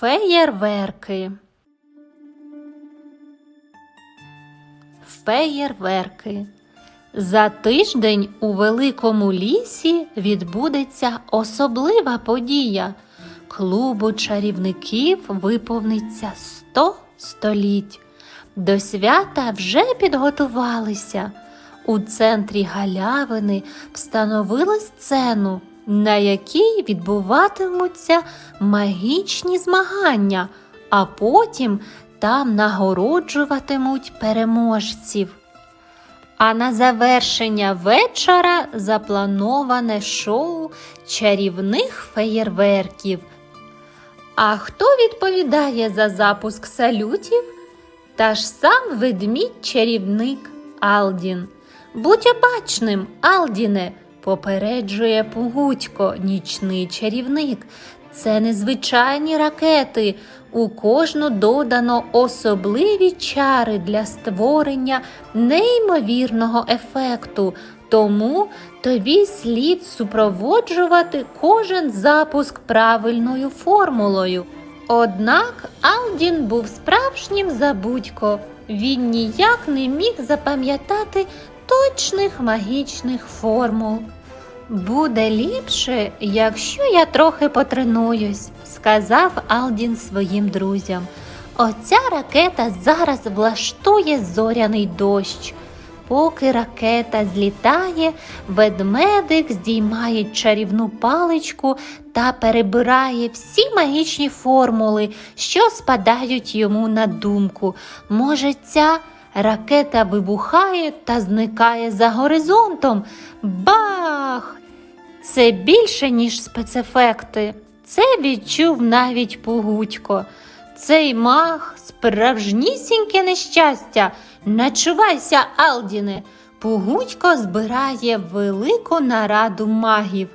Феєрверки. Феєрверки. За тиждень у великому лісі відбудеться особлива подія. Клубу чарівників виповниться 100 століть. До свята вже підготувалися. У центрі галявини встановили сцену, на якій відбуватимуться магічні змагання, а потім там нагороджуватимуть переможців. А на завершення вечора заплановане шоу чарівних феєрверків. А хто відповідає за запуск салютів? Та ж сам ведмідь-чарівник Алдін. Будь обачним, Алдіне, попереджує Пугутько, нічний чарівник. Це незвичайні ракети. У кожну додано особливі чари для створення неймовірного ефекту. Тому тобі слід супроводжувати кожен запуск правильною формулою. Однак Алдін був справжнім забудько. Він ніяк не міг запам'ятати точних магічних формул. Буде ліпше, якщо я трохи потренуюсь, сказав Алдін своїм друзям. Оця ракета зараз влаштує зоряний дощ. Поки ракета злітає, ведмедик здіймає чарівну паличку та перебирає всі магічні формули, що спадають йому на думку. Може, ця ракета вибухає та зникає за горизонтом. Бах! Це більше, ніж спецефекти. Це відчув навіть Пугутько. Цей мах справжнісіньке нещастя. Начувайся, Алдіне. Пугутько збирає велику нараду магів.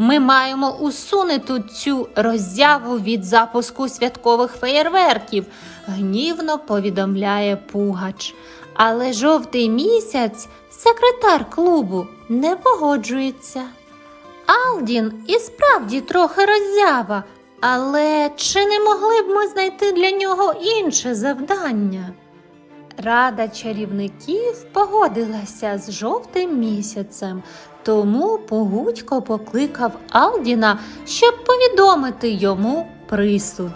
Ми маємо усунути цю роззяву від запуску святкових феєрверків, гнівно повідомляє Пугач. Але жовтий місяць, секретар клубу, не погоджується. Алдін і справді трохи роззява, але чи не могли б ми знайти для нього інше завдання? Рада чарівників погодилася з жовтим місяцем, тому Пугутько покликав Алдіна, щоб повідомити йому присуд.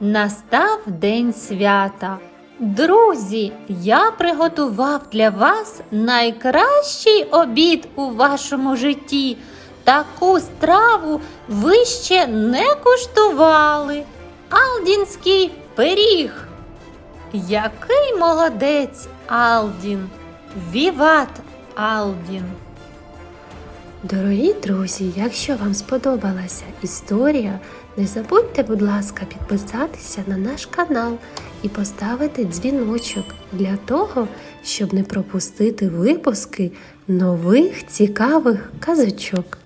Настав день свята. Друзі, я приготував для вас найкращий обід у вашому житті. Таку страву ви ще не куштували. Алдінський пиріг. Який молодець Алдін! Віват Алдін! Дорогі друзі, якщо вам сподобалася історія, не забудьте, будь ласка, підписатися на наш канал і поставити дзвіночок для того, щоб не пропустити випуски нових цікавих казочок.